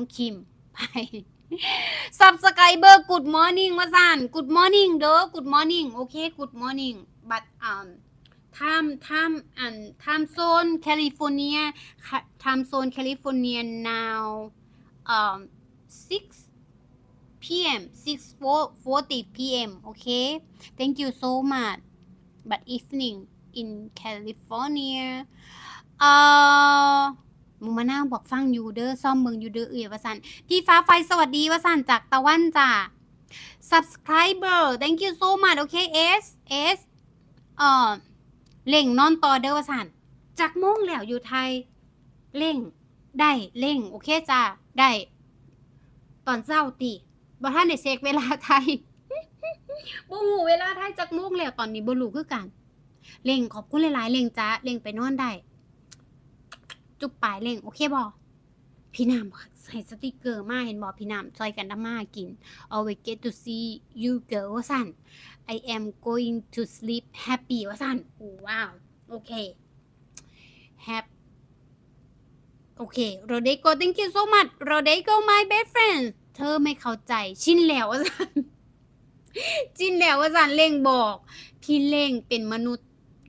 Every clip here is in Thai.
องคิมไปซับสไครเบอร์กูดมอร์นิ่งมาซันกูดมอร์นิ่งเด้อกูดมอร์นิ่งโอเคกูดมอร์นิ่งบัดอ่าทามทามอันทามโซนแคลิฟอร์เนียทามโซนแคลิฟอร์เนีย now six p.m. six four forty p.m. โอเค thank you so much but evening in California uh มูมะนาบอกฟังอยู่เด้อซ่อมเมืองอยู่เด้อเอื่อว่าสันพี่ฟ้าไฟสวัสดีว่าสันจากตะวันจ้ะ subscriber thank you so much โอเค S S เอ่อเล่งนอนต่อเด้อว่าสันจากโมงแล้วอยู่ไทย เล่ง ได้เล่ง โอเคจ้ะได้ ตอนเช้าติบ่ท่านได้เช็คเวลาไทยบ่ฮู้เวลาไทยจักโมงแล้วตอนนี้บ่รู้คือกัน เล่งขอบคุณหลายๆเล่งจ้าเล่งไปนอนได้ จุบปลายเล่งโอเคบอพี่น้ำใส่สติกเกอร์มาเห็นบอพี่น้ำซอยกันดามากิน always get to see you girl ว่าสั่น I am going to sleep happy ว่าสั่นโอ้ว้าว โอเค happy โอเค Rodrigo thank you so much Rodrigo my best friend เธอไม่เข้าใจ ชินแล้วว่าสันชินแล้วว่าสันเล่งบอก พี่เล่งเป็นมนุษย์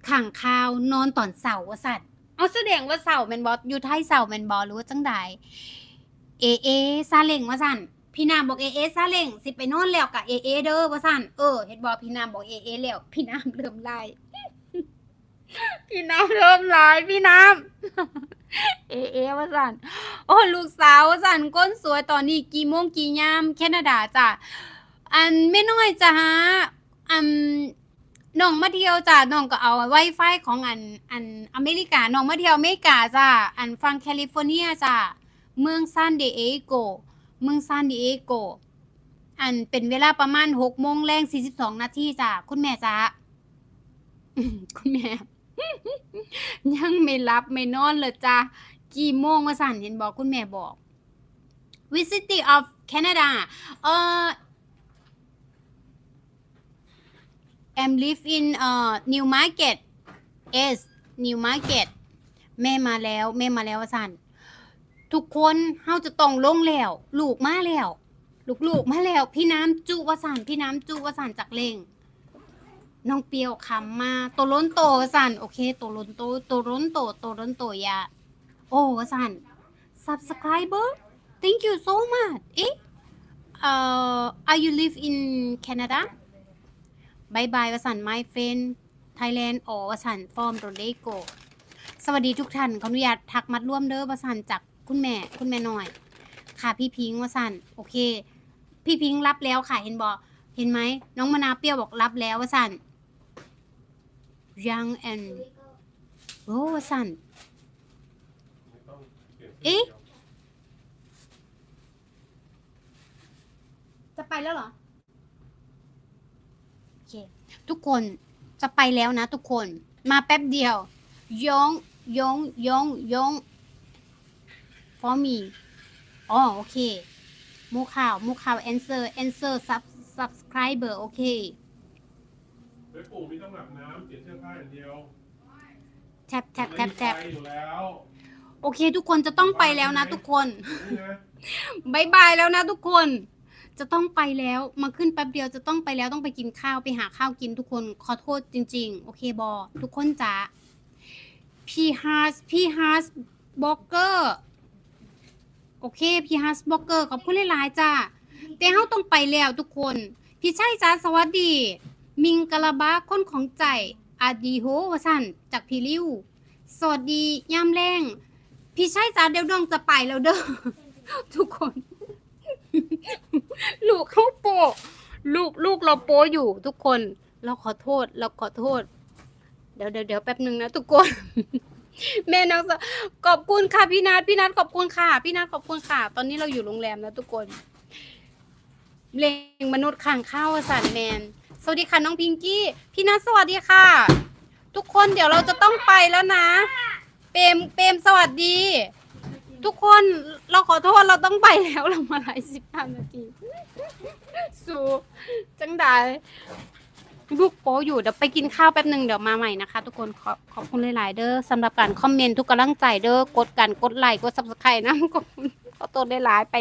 ขังข้าวนอนตอนเสาร์ว่าสัตว เอาแสดงว่าเสาแมนบออยู่ไทยเสาแมนบอหรือว่าจังใดเอเอซาเล่งว่าสั่นพี่นามบอกเอเอซาเล่งสิไปนอนแล้วกับเอเอเด้อว่าสั่นเออเห็นบอพี่นามบอกเอเอแล้วพี่นามเริ่มไล่พี่นามเริ่มไล่พี่นามเอเอว่าสั่นโอ้ลูกสาวว่าสั่นก้นสวยตอนนี้กี่โมงกี่ยามแคนาดาจ้ะอันไม่น้อยจ้ะฮะอัน น้องมาเที่ยวจ้ะน้องก็เอาไวไฟของอันอันอเมริกาน้องมาเที่ยวอเมริกาจ้ะอันฟังแคลิฟอร์เนียจ้ะเมืองซานดิเอโกเมืองซานดิเอโกอันเป็นเวลาประมาณหกโมงแรงสี่สิบสองนาทีจ้ะคุณแม่จ้ะคุณแม่ ยังไม่รับไม่นอนเลยจ้ะกี่โมงว่าสั่นเห็นบอกคุณแม่บอก Visit of Canada เอ่อ am live in เอ่อ New Market S New Market แม่มาแล้ว แม่มาแล้วว่าสันทุกคนเฮาจะต้องลงแล้ว ลูกมาแล้ว ลูกลูกๆมาแล้ว พี่น้ำจุวสันพี่น้ำจุวสันจากเลงน้องเปียวคำมาโตล้นโตวสันโอเคโตล้นโตโตล้นโตโตล้นโตยาโอ้สัน subscriber thank you so much เอ๊ะเอ่อ are you live in Canada บายบายวสันไมเฟนไทยแลนด์อ๋อวสันฟอร์มโรเดโก สวัสดีทุกท่านขออนุญาตทักมัดร่วมเด้อวสันจากคุณแม่คุณแม่หน่อย ค่ะพี่พิงวสันโอเค พี่พิงรับแล้วค่ะเห็นบอกเห็นไหมน้องมะนาวเปรี้ยวบอกรับแล้ววสันยังแอนโอ้วสันเอ๊ะจะไปแล้วเหรอ เค ทุกคนจะไปแล้วนะทุกคนมาแป๊บเดียวยงยงยงยง for me อ๋อโอเคหมูข่าวหมูข่าว answer answer sub subscriber โอเคไปปลูกไม่ต้องอาบน้ำเปลี่ยนเสื้อผ้าอย่างเดียวแท็บแท็บแท็บแท็บไม่มีไฟอยู่แล้วโอเค ทุกคนจะต้องไปแล้วนะ ทุกคนนี่นะบายบายแล้วนะทุกคน จะต้องไปแล้วมาขึ้นแป๊บเดียวจะต้องไปแล้วต้องไปกินข้าวไปหาข้าวกินทุกคนขอโทษจริง ๆ โอเคบอทุกคนจ๋าพี่ฮาร์สพี่ฮาร์สบล็อกเกอร์โอเคพี่ฮาร์สบล็อกเกอร์ขอบคุณหลายๆจ้าแต่เฮาต้องไปแล้วทุกคน พี่ชัยจ้าสวัสดี มิงกะลาบาคนของใจอาดีโฮวสันจากพี่ริวสวัสดีย่ำแรง พี่ชัยจ้าเดี๋ยวน้องจะไปแล้วเด้อทุกคน ลูกเขาโปะลูกลูกเราโปะอยู่ทุกคน เราขอโทษ เราขอโทษ เดี๋ยวเดี๋ยวเดี๋ยวแป๊บหนึ่งนะทุกคน แม่นางสาวขอบคุณค่ะพี่นัทพี่นัทขอบคุณค่ะ พี่นัทขอบคุณค่ะ ตอนนี้เราอยู่โรงแรมแล้วทุกคนเลงมนุษย์ข้างข้าวสันแมน สวัสดีค่ะน้องพิงกี้ พี่นัทสวัสดีค่ะ ทุกคนเดี๋ยวเราจะต้องไปแล้วนะ เปมเปมสวัสดี ทุกคนเราขอโทษเราต้องไปแล้วเรามาหลายสิบห้านาที สู้จังได้ลูกโป๊อยู่เดี๋ยวไปกินข้าวแป๊บหนึ่งเดี๋ยวมาใหม่นะคะ ทุกคนขอขอบคุณหลายๆเด้อสำหรับการคอมเมนต์ทุกกำลังใจเด้อกดกันกดไลค์กดซับสไครต์นะขอบคุณขอตัวหลายๆไป